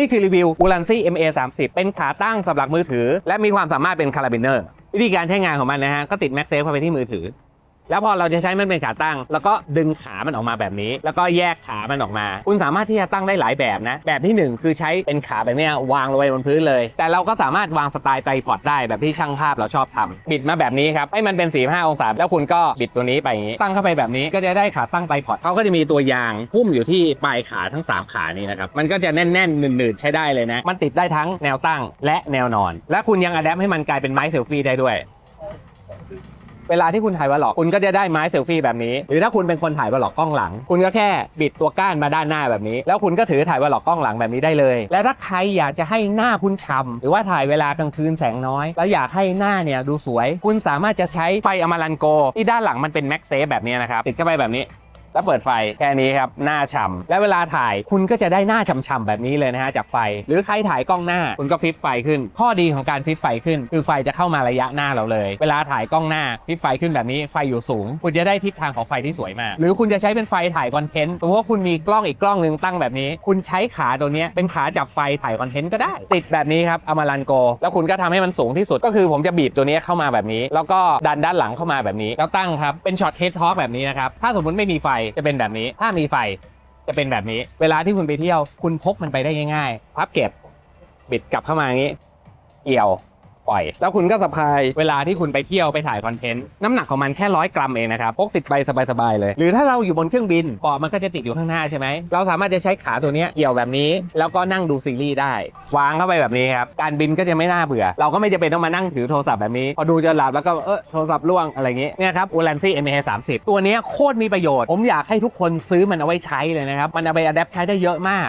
นี่คือรีวิว u l a n c y MA 3 0 เป็นขาตั้งสำหรับมือถือ และมีความสามารถเป็นคาราบิเนอร์ วิธีการใช้งานของมันนะฮะ ก็ติดแม็กเซฟเข้าไปที่มือถือ แล้วพอเราจะใช้มันเป็นขาตั้ง แล้วก็ดึงขามันออกมาแบบนี้ แล้วก็แยกขามันออกมา คุณสามารถที่จะตั้งได้หลายแบบนะ แบบที่หนึ่งคือใช้เป็นขาแบบนี้วางลงไปบนพื้นเลย แต่เราก็สามารถวางสไตล์ไตรพอดได้แบบที่ช่างภาพเราชอบทำบิดมาแบบนี้ครับให้มันเป็น 45 องศา แล้วคุณก็บิดตัวนี้ไปอย่างนี้ ตั้งเข้าไปแบบนี้ก็จะได้ขาตั้งไตรพอดเขาก็จะมีตัวยางหุ้มอยู่ที่ปลายขาทั้งสามขานี้นะครับมันก็จะแน่นๆหนืดๆใช้ได้เลยนะ มันติดได้ทั้งแนวตั้งและแนวนอน และคุณยังอัดแอปให้มันกลายเป็นไม้เซลฟี่ได้ด้วย เวลาที่คุณถ่ายวอลล็อกคุณก็จะได้ไม้เซลฟี่แบบนี้ หรือถ้าคุณเป็นคนถ่ายวอลล็อกกล้องหลัง คุณก็แค่บิดตัวก้านมาด้านหน้าแบบนี้ แล้วคุณก็ถือถ่ายวอลล็อกกล้องหลังแบบนี้ได้เลย และถ้าใครอยากจะให้หน้าคุณฉ่ำหรือว่าถ่ายเวลากลางคืนแสงน้อย แล้วอยากให้หน้าเนี่ยดูสวย คุณสามารถจะใช้ไฟอมารันโกที่ด้านหลังมันเป็นแม็กเซฟแบบนี้นะครับติดเข้าไปแบบนี้ แล้วเปิดไฟแค่นี้ครับ หน้าฉ่ำและเวลาถ่ายคุณก็จะได้หน้าฉ่ำๆแบบนี้เลยนะฮะจากไฟ หรือใครถ่ายกล้องหน้า คุณก็ฟิปไฟขึ้น ข้อดีของการฟิปไฟขึ้น คือไฟจะเข้ามาระยะหน้าเราเลย เวลาถ่ายกล้องหน้าฟิปไฟขึ้นแบบนี้ไฟอยู่สูง คุณจะได้ทิศทางของไฟที่สวยมาก หรือคุณจะใช้เป็นไฟถ่ายคอนเทนต์สมมติว่าคุณมีกล้องอีกกล้องหนึ่งตั้งแบบนี้ คุณใช้ขาตัวนี้เป็นขาจับไฟถ่ายคอนเทนต์ก็ได้ ติดแบบนี้ครับอมารันโกแล้วคุณก็ทำให้มันสูงที่สุดก็คือผมจะบีบตัวนี้เข้ามาแบบนี้ แล้วก็ดันด้านหลังเข้ามาแบบนี้แล้วตั้งครับเป็นช็อตเฮดท็อกแบบนี้นะครับถ้าสมมติไม่มีไฟจะเป็นแบบนี้ ถ้ามีไฟจะเป็นแบบนี้ เวลาที่คุณไปเที่ยว คุณพกมันไปได้ง่ายๆ พับเก็บ บิดกลับเข้ามาอย่างนี้ เกี่ยว ปล่อย แล้วคุณก็สะพายเวลาที่คุณไปเที่ยวไปถ่ายคอนเทนต์น้ำหนักของมันแค่ร้อยกรัมเองนะครับพกติดไปสบายๆเลย หรือถ้าเราอยู่บนเครื่องบินเบาะมันก็จะติดอยู่ข้างหน้าใช่ไหมเราสามารถจะใช้ขาตัวนี้เกี่ยวแบบนี้ แล้วก็นั่งดูซีรีส์ได้ วางเข้าไปแบบนี้ครับการบินก็จะไม่น่าเบื่อ เราก็ไม่จำเป็นต้องมานั่งถือโทรศัพท์แบบนี้ พอดูจะหลับแล้วก็เออโทรศัพท์ล่วงอะไรเงี้ยเนี่ยครับ u l a n c y MA 30ตัวนี้โคตรมีประโยชน์ ผมอยากให้ทุกคนซื้อมันเอาไว้ใช้เลยนะครับ มันเอาไปอัดแอปใช้ได้เยอะมาก